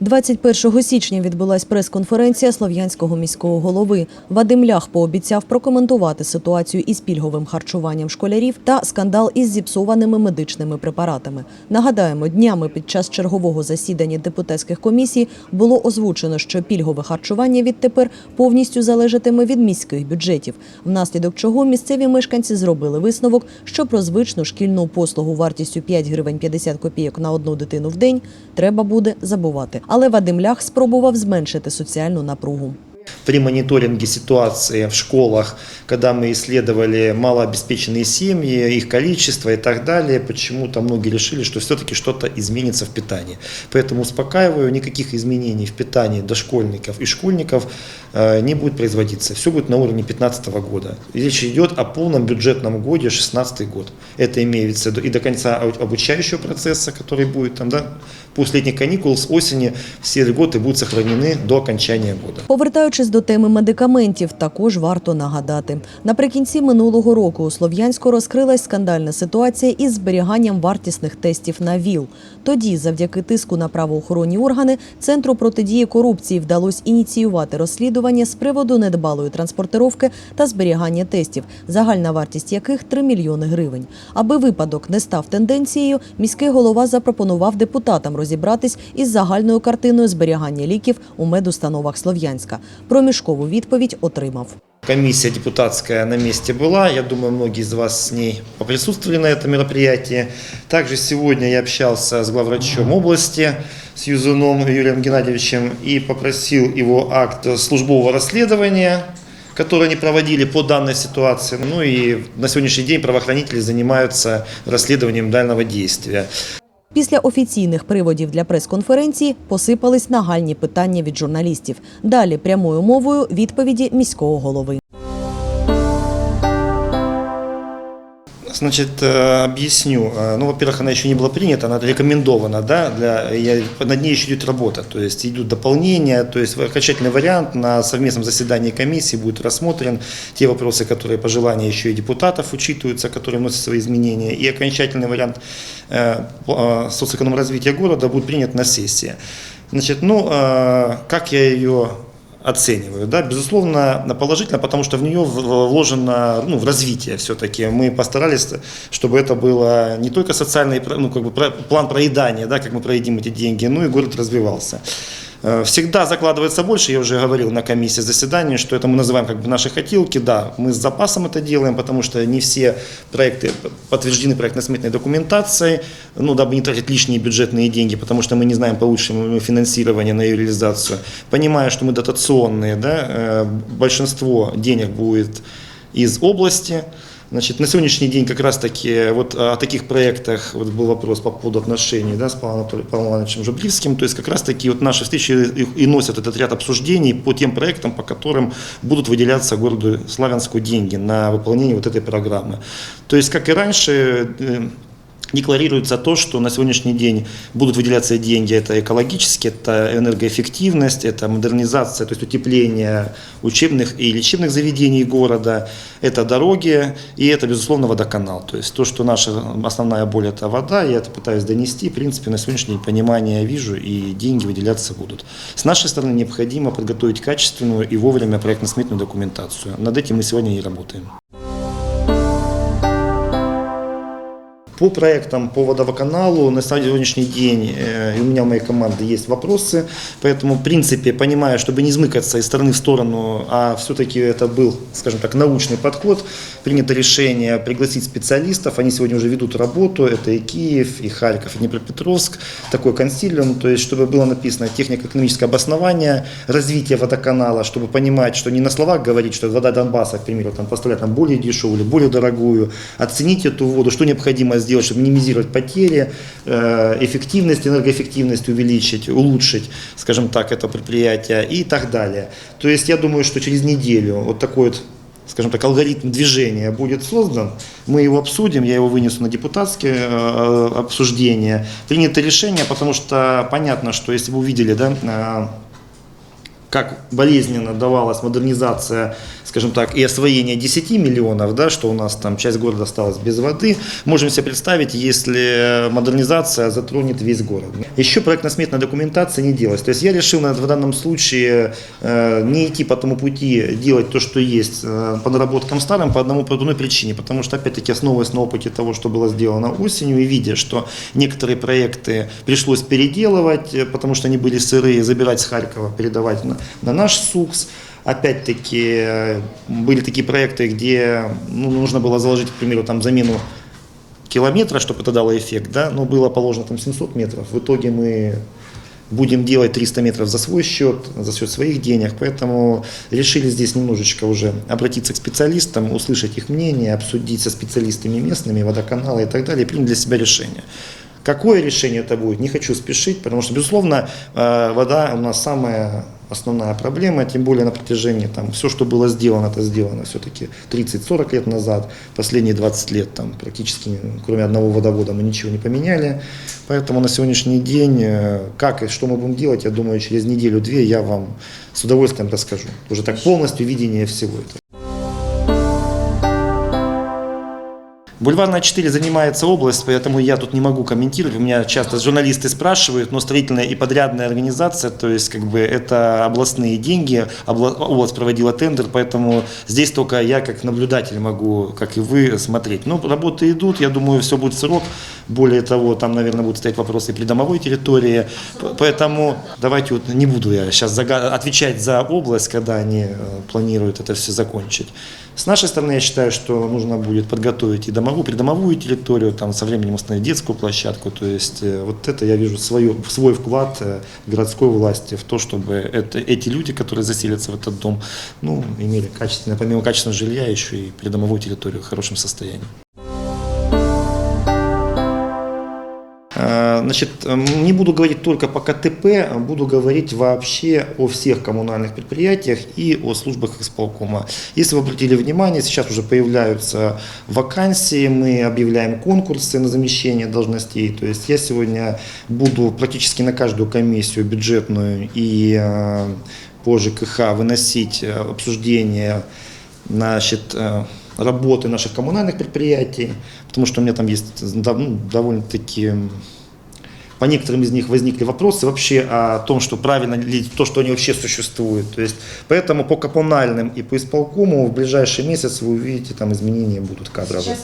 21 січня відбулась прес-конференція слов'янського міського голови. Вадим Лях пообіцяв прокоментувати ситуацію із пільговим харчуванням школярів та скандал із зіпсованими медичними препаратами. Нагадаємо, днями під час чергового засідання депутатських комісій було озвучено, що пільгове харчування відтепер повністю залежатиме від міських бюджетів, внаслідок чого місцеві мешканці зробили висновок, що про звичну шкільну послугу вартістю 5 гривень 50 копійок на одну дитину в день треба буде забувати. Але Вадим Лях спробував зменшити соціальну напругу. При мониторинге ситуации в школах, когда мы исследовали малообеспеченные семьи, их количество и так далее, почему-то многие решили, что все-таки что-то изменится в питании. Поэтому успокаиваю, никаких изменений в питании дошкольников и школьников э, не будет производиться. Все будет на уровне 2015 года. Речь идет о полном бюджетном годе 2016 год. Это имеется и до конца обучающего процесса, который будет там, да, после летних каникул с осени все льготы будут сохранены до окончания года. Повертаючись до теми медикаментів, також варто нагадати. Наприкінці минулого року у Слов'янську розкрилась скандальна ситуація із зберіганням вартісних тестів на ВІЛ. Тоді, завдяки тиску на правоохоронні органи, Центру протидії корупції вдалося ініціювати розслідування з приводу недбалої транспортировки та зберігання тестів, загальна вартість яких 3 мільйони гривень. Аби випадок не став тенденцією, міський голова запропонував депутатам розібратись із загальною картиною зберігання ліків у медустановах Слов'янська. Проміжкову відповідь отримав. Комиссия депутатская на месте была. Я думаю, многие из вас с ней присутствовали на этом мероприятии. Также сегодня я общался с главврачом области, с Юзуном Юрием Геннадьевичем, и попросил его акт службового расследования, которое они проводили по данной ситуации. Ну и на сегодняшний день правоохранители занимаются расследованием данного действия. Після офіційних приводів для прес-конференції посипались нагальні питання від журналістів. Далі прямою мовою відповіді міського голови. Значит, э, объясню. Э, Ну, во-первых, она еще не была принята, она рекомендована, да, для, я, над ней еще идет работа, то есть идут дополнения, то есть окончательный вариант на совместном заседании комиссии будет рассмотрен, те вопросы, которые по желанию еще и депутатов учитываются, которые вносят свои изменения, и окончательный вариант э, по- э, социоэкономного развития города будет принят на сессии. Значит, ну, как я ее оцениваю. Да? Безусловно, положительно, потому что в нее вложено ну, в развитие все-таки. Мы постарались, чтобы это было не только социальный ну, как бы, план проедания, да, как мы проедим эти деньги, но и город развивался. Э, Всегда закладывается больше, я уже говорил на комиссии заседания, что это мы называем как бы наши хотелки. Да, мы с запасом это делаем, потому что не все проекты подтверждены проектно-сметной документацией, ну, дабы не тратить лишние бюджетные деньги, потому что мы не знаем, получим ли финансирование на ее реализацию. Понимая, что мы дотационные, да, э, большинство денег будет из области, Значит, на сегодняшний день как раз-таки вот о таких проектах, вот был вопрос по поводу отношений да, с Павлом Павлом Ивановичем Жабливским, то есть как раз-таки вот наши встречи и носят этот ряд обсуждений по тем проектам, по которым будут выделяться городу Славянску деньги на выполнение вот этой программы. То есть, как и раньше, э, Декларируется то, что на сегодняшний день будут выделяться деньги, это экологически, это энергоэффективность, это модернизация, то есть утепление учебных и лечебных заведений города, это дороги и это, безусловно, водоканал. То есть то, что наша основная боль – это вода, я это пытаюсь донести, в принципе, на сегодняшний день понимание вижу и деньги выделяться будут. С нашей стороны необходимо подготовить качественную и вовремя проектно-сметную документацию. Над этим мы сегодня и работаем. По проектам по водоканалу на сегодняшний день э, у меня, у моей команды есть вопросы, поэтому, в принципе, понимая, чтобы не измыкаться из стороны в сторону, а все-таки это был, скажем так, научный подход, принято решение пригласить специалистов, они сегодня уже ведут работу, это и Киев, и Харьков, и Днепропетровск, такой консилиум, то есть, чтобы было написано технико-экономическое обоснование развития водоканала, чтобы понимать, что не на словах говорить, что вода Донбасса, к примеру, там поставлять там более дешевую или более дорогую, оценить эту воду, что необходимо сделать, чтобы минимизировать потери, э, эффективность, энергоэффективность увеличить, улучшить, скажем так, это предприятие и так далее. То есть я думаю, что через неделю вот такой вот скажем так, алгоритм движения будет создан, мы его обсудим, я его вынесу на депутатское э, обсуждение, принято решение, потому что понятно, что если вы увидели, да, э, как болезненно давалась модернизация скажем так, и освоение 10 миллионов, да, что у нас там часть города осталась без воды, можем себе представить, если модернизация затронет весь город. Еще проектно-сметная документация не делалась. То есть я решил в данном случае э, не идти по тому пути, делать то, что есть э, по наработкам старым по одному по одной причине. Потому что, опять-таки, основываясь на опыте того, что было сделано осенью, и видя, что некоторые проекты пришлось переделывать, э, потому что они были сырые, забирать с Харькова, передавать на, на наш СУКС. Опять-таки, э, были такие проекты, где ну, нужно было заложить, к примеру, там замену километра, чтобы это дало эффект, да, но было положено там 700 метров. В итоге мы будем делать 300 метров за свой счет, за счет своих денег, поэтому решили здесь немножечко уже обратиться к специалистам, услышать их мнение, обсудить со специалистами местными, водоканала и так далее, и принять для себя решение. Какое решение это будет, не хочу спешить, потому что, безусловно, э, вода у нас самая основная проблема, тем более на протяжении, там, все, что было сделано, это сделано все-таки 30-40 лет назад, последние 20 лет, там, практически, кроме одного водовода, мы ничего не поменяли, поэтому на сегодняшний день, э, как и что мы будем делать, я думаю, через неделю-две я вам с удовольствием расскажу, уже так полностью видение всего этого. Бульварная 4 занимается область, поэтому я тут не могу комментировать. У меня часто журналисты спрашивают, но строительная и подрядная организация, то есть как бы это областные деньги, обла- область проводила тендер, поэтому здесь только я как наблюдатель могу, как и вы, смотреть. Но работы идут, я думаю, все будет в срок. Более того, там, наверное, будут стоять вопросы и придомовой территории. Поэтому давайте вот не буду я сейчас отвечать за область, когда они э, планируют это все закончить. С нашей стороны, я считаю, что нужно будет подготовить и домовую, придомовую территорию, там со временем установить детскую площадку. То есть э, вот это я вижу свое, свой вклад э, городской власти в то, чтобы это, эти люди, которые заселятся в этот дом, ну, имели качественное, помимо качественного жилья, еще и придомовую территорию в хорошем состоянии. Значит, м, не буду говорить только по КТП, буду говорить вообще о всех коммунальных предприятиях и о службах исполкома. Если вы обратили внимание, сейчас уже появляются вакансии, мы объявляем конкурсы на замещение должностей. То есть я сегодня буду практически на каждую комиссию бюджетную и э, по ЖКХ выносить э, обсуждение значит, э, работы наших коммунальных предприятий, потому что у меня там есть ну, довольно-таки по некоторым из них возникли вопросы вообще о том, что правильно ли то, что они вообще существуют. То есть, поэтому по коммунальным и по исполкому в ближайший месяц вы увидите там изменения будут кадровые.